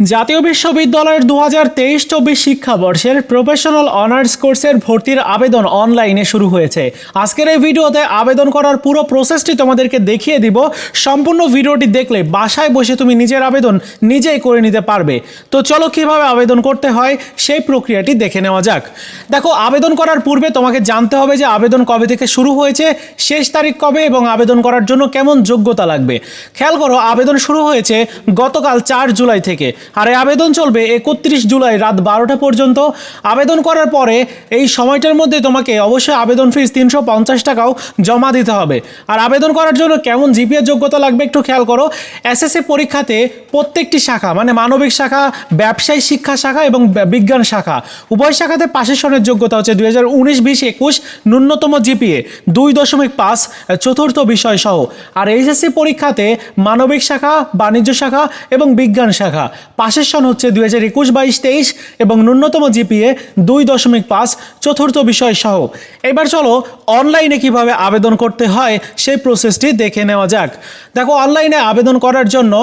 জাতীয় বিশ্ববিদ্যালয়ের দু হাজার তেইশ চব্বিশ শিক্ষাবর্ষের প্রফেশনাল অনার্স কোর্সের ভর্তির আবেদন অনলাইনে শুরু হয়েছে। আজকের এই ভিডিওতে আবেদন করার পুরো প্রসেসটি তোমাদেরকে দেখিয়ে দিব। সম্পূর্ণ ভিডিওটি দেখলে বাসায় বসে তুমি নিজের আবেদন নিজেই করে নিতে পারবে। তো চলো কীভাবে আবেদন করতে হয় সেই প্রক্রিয়াটি দেখে নেওয়া যাক। দেখো, আবেদন করার পূর্বে তোমাকে জানতে হবে যে আবেদন কবে থেকে শুরু হয়েছে, শেষ তারিখ কবে এবং আবেদন করার জন্য কেমন যোগ্যতা লাগবে। খেয়াল করো, আবেদন শুরু হয়েছে গতকাল চার জুলাই থেকে। আর এই আবেদন চলবে একত্রিশ জুলাই রাত বারোটা পর্যন্ত। আবেদন করার পরে এই সময়টার মধ্যে তোমাকে অবশ্যই আবেদন ফিস তিনশো পঞ্চাশ টাকাও জমা দিতে হবে। আর আবেদন করার জন্য কেমন জিপিএ যোগ্যতা লাগবে একটু খেয়াল করো। এসএসসি পরীক্ষাতে প্রত্যেকটি শাখা মানে মানবিক শাখা, ব্যবসায়ী শিক্ষা শাখা এবং বিজ্ঞান শাখা, উভয় শাখাতে পাশের সনের যোগ্যতা হচ্ছে দুই হাজার উনিশ, বিশ, একুশ ন্যূনতম জিপিএ দুই দশমিক পাঁচ, চতুর্থ বিষয় সহ। আর এইচএসসি পরীক্ষাতে মানবিক শাখা, বাণিজ্য শাখা এবং বিজ্ঞান শাখা পাশের সন হচ্ছে দুই হাজার একুশ বাইশ তেইশ এবং ন্যূনতম জিপিএ দুই দশমিক পাঁচ চতুর্থ বিষয় সহ। এবার চলো অনলাইনে কীভাবে আবেদন করতে হয় সেই প্রসেসটি দেখে নেওয়া যাক। দেখো, অনলাইনে আবেদন করার জন্য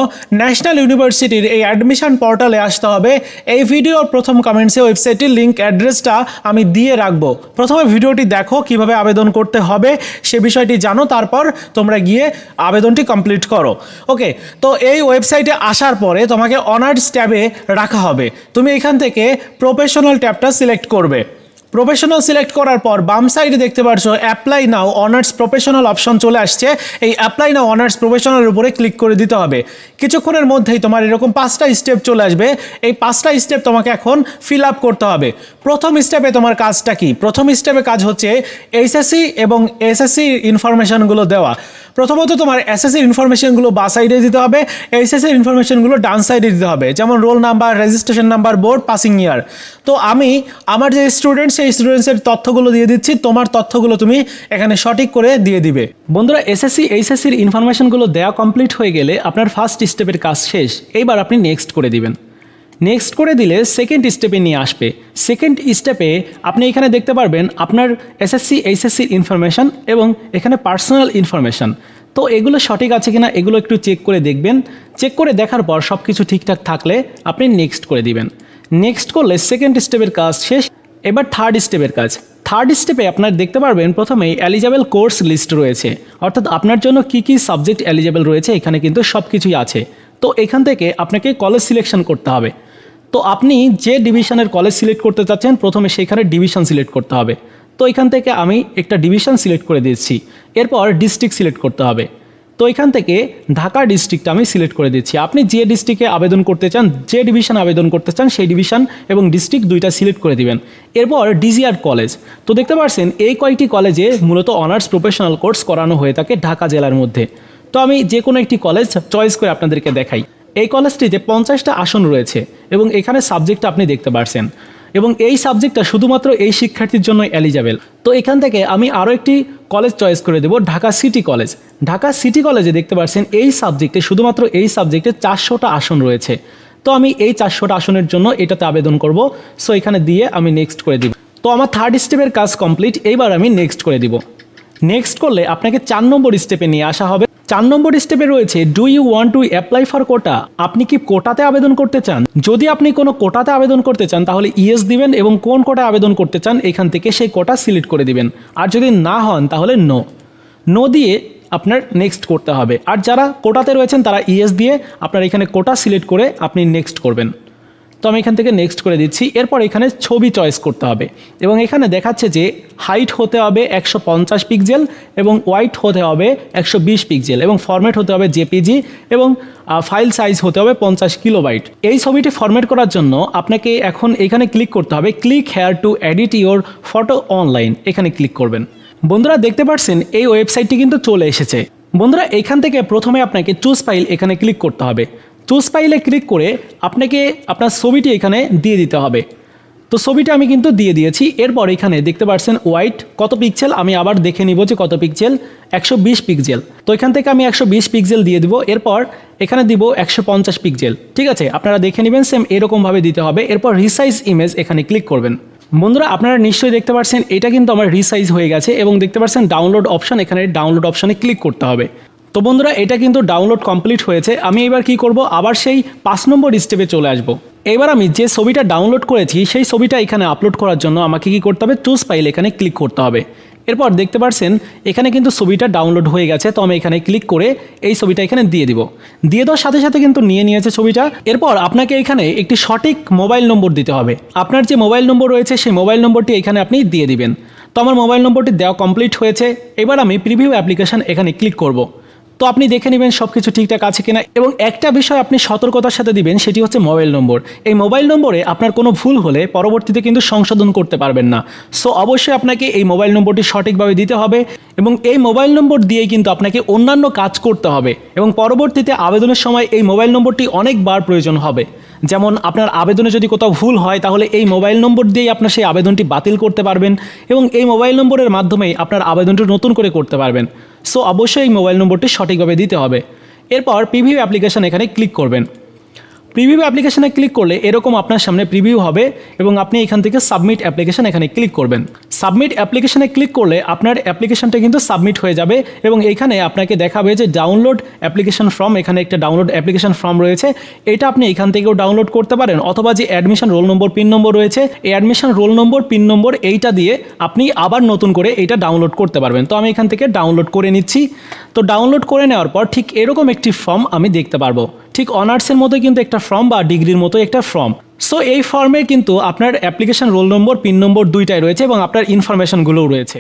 ন্যাশনাল ইউনিভার্সিটির এই অ্যাডমিশন পোর্টালে আসতে হবে। এই ভিডিওর প্রথম কমেন্টসে ওয়েবসাইটের লিঙ্ক অ্যাড্রেসটা আমি দিয়ে রাখব। প্রথমে ভিডিওটি দেখো কীভাবে আবেদন করতে হবে, সে বিষয়টি জানো, তারপর তোমরা গিয়ে আবেদনটি কমপ্লিট করো। ওকে তো এই ওয়েবসাইটে আসার পরে তোমাকে অনার্স ট্যাবে রাখা হবে। তুমি এখান থেকে প্রফেশনাল ট্যাবটা সিলেক্ট করবে। প্রফেশনাল সিলেক্ট করার পর বাম সাইডে দেখতে পাচ্ছ apply now honours professional option চলে আসছে। এই অ্যাপ্লাই নাও অনার্স প্রফেশনালের উপরে ক্লিক করে দিতে হবে। কিছুক্ষণের মধ্যেই তোমার এরকম পাঁচটা স্টেপ চলে আসবে। এই পাঁচটা স্টেপ তোমাকে এখন ফিল আপ করতে হবে। প্রথম স্টেপে তোমার কাজটা কি? প্রথম স্টেপে কাজ হচ্ছে এইচএসসি এবং এসএসসি ইনফরমেশনগুলো দেওয়া। প্রথমত তোমার এসএসসির ইনফরমেশনগুলো বা সাইডে দিতে হবে এইচএসসির ইনফরমেশনগুলো ডান সাইডে দিতে হবে, যেমন roll number registration number board passing year তো আমি আমার যে স্টুডেন্ট সেই স্টুডেন্টসের তথ্যগুলো দিয়ে দিচ্ছি, তোমার তথ্যগুলো তুমি এখানে সঠিক করে দিয়ে দিবে। বন্ধুরা এসএসসি এইচএসসির ইনফরমেশনগুলো দেওয়া কমপ্লিট হয়ে গেলে আপনার ফার্স্ট স্টেপের কাজ শেষ, এইবার আপনি নেক্সট করে দিবেন। নেক্সট করে দিলে সেকেন্ড স্টেপে নিয়ে আসবে। সেকেন্ড স্টেপে আপনি এখানে দেখতে পারবেন আপনার এসএসসি এইচএসসির ইনফরমেশন এবং এখানে পার্সোনাল ইনফরমেশন তো এগুলো সঠিক আছে কিনা এগুলো একটু চেক করে দেখবেন। চেক করে দেখার পর সব কিছু ঠিকঠাক থাকলে আপনি নেক্সট করে দিবেন। নেক্সট করলে সেকেন্ড স্টেপের কাজ শেষ, এবার থার্ড স্টেপের কাজ। থার্ড স্টেপে আপনার দেখতে পারবেন প্রথমেই এলিজেবল কোর্স লিস্ট রয়েছে। অর্থাৎ আপনার জন্য কি কি সাবজেক্ট এলিজেবল রয়েছে এখানে কিন্তু সব কিছুই আছে। তো এখান থেকে আপনাকে কলেজ সিলেকশন করতে হবে। তো আপনি যে ডিভিশনের কলেজ সিলেক্ট করতে চাচ্ছেন, প্রথমে সেখানে ডিভিশন সিলেক্ট করতে হবে। তো এখান থেকে আমি একটা ডিভিশন সিলেক্ট করে দিচ্ছি এরপর ডিস্ট্রিক্ট সিলেক্ট করতে হবে। তো এখান থেকে ঢাকা ডিস্ট্রিক্টটা আমি সিলেক্ট করে দিচ্ছি আপনি যে ডিস্ট্রিক্টে আবেদন করতে চান, যে ডিভিশন আবেদন করতে চান, সেই ডিভিশন এবং ডিস্ট্রিক্ট দুইটা সিলেক্ট করে দিবেন। এরপর ডিজিআর কলেজ তো দেখতে পাচ্ছেন এই কয়েকটি কলেজে মূলত অনার্স প্রফেশনাল কোর্স করানো হয়ে থাকে ঢাকা জেলার মধ্যে। তো আমি যে কোনো একটি কলেজ চয়েস করে আপনাদেরকে দেখাই। এই কলেজটিতে পঞ্চাশটা আসন রয়েছে এবং এখানে সাবজেক্টটা আপনি দেখতে পারছেন। এবং এই সাবজেক্টটা শুধুমাত্র এই শিক্ষার্থীর জন্য এলিজেবল তো এখান থেকে আমি আরও একটি কলেজ চয়েস করে দেবো, Dhaka city college Dhaka city কলেজে দেখতে পাচ্ছেন এই সাবজেক্টে শুধুমাত্র এই সাবজেক্টে চারশোটা আসন রয়েছে। তো আমি এই চারশোটা আসনের জন্য এটাতে আবেদন করব। সো এখানে দিয়ে আমি নেক্সট করে দিব। তো আমার থার্ড স্টেপের কাজ কমপ্লিট এইবার আমি নেক্সট করে দিব। নেক্সট করলে আপনাকে চার নম্বর স্টেপে নিয়ে আসা হবে। চার নম্বর স্টেপে রয়েছে do you want to apply for quota আপনি কি কোটাতে আবেদন করতে চান? যদি আপনি কোনো কোটাতে আবেদন করতে চান, তাহলে ইয়েস দিবেন এবং কোন কোটায় আবেদন করতে চান, এখান থেকে সেই কোটা সিলেক্ট করে দিবেন। আর যদি না হন, তাহলে নো নো দিয়ে আপনার নেক্সট করতে হবে। আর যারা কোটাতে রয়েছেন, তারা ইয়েস দিয়ে আপনার এখানে কোটা সিলেক্ট করে আপনি নেক্সট করবেন। তো আমি এখান থেকে নেক্সট করে দিচ্ছি। এরপর এখানে ছবি চয়েস করতে হবে এবং এখানে দেখাচ্ছে যে হাইট হতে হবে একশো পঞ্চাশ পিক্সেল এবং ওয়াইট হতে হবে একশো বিশ পিক্সেল এবং ফরম্যাট হতে হবে জেপিজি এবং ফাইল সাইজ হতে হবে পঞ্চাশ কিলোবাইট এই ছবিটি ফরম্যাট করার জন্য আপনাকে এখন এখানে ক্লিক করতে হবে। Click here to edit your photo online এখানে ক্লিক করবেন। বন্ধুরা, দেখতে পাচ্ছেন, এই ওয়েবসাইটটি কিন্তু চলে এসেছে। বন্ধুরা, এখান থেকে প্রথমে আপনাকে চুজ ফাইল এখানে ক্লিক করতে হবে। চুজ ফাইলে ক্লিক করে আপনাকে আপনার ছবিটি এখানে দিয়ে দিতে হবে। তো ছবিটা আমি কিন্তু দিয়ে দিয়েছি। এরপর এখানে দেখতে পাচ্ছেন হোয়াইট কত পিক্সেল আমি আবার দেখে নিব যে কত পিক্সেল একশো বিশ পিক্সেল তো এখান থেকে আমি একশো বিশ পিক্সেল দিয়ে দিব। এরপর এখানে দিব একশো পঞ্চাশ পিক্সেল ঠিক আছে? আপনারা দেখে নেবেন সেম এরকমভাবে দিতে হবে। এরপর রিসাইজ ইমেজ এখানে ক্লিক করবেন। বন্ধুরা, আপনারা নিশ্চয়ই দেখতে পাচ্ছেন, এটা কিন্তু আমার রিসাইজ হয়ে গেছে এবং দেখতে পাচ্ছেন ডাউনলোড অপশন এখানে ডাউনলোড অপশানে ক্লিক করতে হবে। তো বন্ধুরা, এটা কিন্তু ডাউনলোড কমপ্লিট হয়েছে। আমি এবার কি করব? আবার সেই পাঁচ নম্বর স্টেপে চলে আসব। এবার আমি যে ছবিটা ডাউনলোড করেছি, সেই ছবিটা এখানে আপলোড করার জন্য আমাকে কি করতে হবে? চুজ ফাইল এখানে ক্লিক করতে হবে। এরপর দেখতে পারছেন, এখানে কিন্তু ছবিটা ডাউনলোড হয়ে গেছে, তো আমি এখানে ক্লিক করে এই ছবিটা এখানে দিয়ে দিব। দিয়ে দেওয়ার সাথে সাথে কিন্তু নিয়ে নিয়েছে ছবিটা। এরপর আপনাকে এখানে একটি সঠিক মোবাইল নম্বর দিতে হবে। আপনার যে মোবাইল নম্বর রয়েছে, সেই মোবাইল নম্বরটি এখানে আপনি দিয়ে দিবেন। তো আমার মোবাইল নম্বরটি দেওয়া কমপ্লিট হয়েছে। এবার আমি প্রিভিউ অ্যাপ্লিকেশন এখানে ক্লিক করব। তো আপনি দেখে নেবেন সব কিছু ঠিকঠাক আছে কিনা। এবং একটা বিষয় আপনি সতর্কতার সাথে দিবেন, সেটি হচ্ছে মোবাইল নম্বর। এই মোবাইল নম্বরে আপনার কোনো ভুল হলে পরবর্তীতে কিন্তু সংশোধন করতে পারবেন না। সো অবশ্যই আপনাকে এই মোবাইল নম্বরটি সঠিকভাবে দিতে হবে এবং এই মোবাইল নম্বর দিয়েই কিন্তু আপনাকে অন্যান্য কাজ করতে হবে। এবং পরবর্তীতে আবেদনের সময় এই মোবাইল নম্বরটি অনেকবার প্রয়োজন হবে। যেমন আপনার আবেদনে যদি কোথাও ভুল হয়, তাহলে এই মোবাইল নম্বর দিয়েই আপনার সেই আবেদনটি বাতিল করতে পারবেন এবং এই মোবাইল নম্বরের মাধ্যমেই আপনার আবেদনটি নতুন করে করতে পারবেন। সো অবশ্যই এই মোবাইল নম্বরটি সঠিকভাবে দিতে হবে। এরপর পিভিও অ্যাপ্লিকেশন এখানে ক্লিক করবেন। প্রিভিউ অ্যাপ্লিকেশনে ক্লিক করলে এরকম আপনার সামনে প্রিভিউ হবে এবং আপনি এখান থেকে সাবমিট অ্যাপ্লিকেশন এখানে ক্লিক করবেন। সাবমিট অ্যাপ্লিকেশনে ক্লিক করলে আপনার অ্যাপ্লিকেশনটা কিন্তু সাবমিট হয়ে যাবে এবং এখানে আপনাকে দেখাবে যে ডাউনলোড অ্যাপ্লিকেশন ফর্ম এখানে একটা ডাউনলোড অ্যাপ্লিকেশন ফর্ম রয়েছে। এটা আপনি এখান থেকেও ডাউনলোড করতে পারেন অথবা যে admission roll number pin number রয়েছে, এই admission roll number pin number এইটা দিয়ে আপনি আবার নতুন করে এইটা ডাউনলোড করতে পারবেন। তো আমি এখান থেকে ডাউনলোড করে নিচ্ছি। তো ডাউনলোড করে নেওয়ার পর ঠিক এরকম একটি ফর্ম আমি দেখতে পারব। ঠিক অনার্সের মতো কিন্তু একটা ফর্ম বা ডিগ্রির মতো একটা ফর্ম। সো এই ফর্মে কিন্তু আপনার application roll number pin number দুইটাই রয়েছে এবং আপনার ইনফরমেশনগুলোও রয়েছে।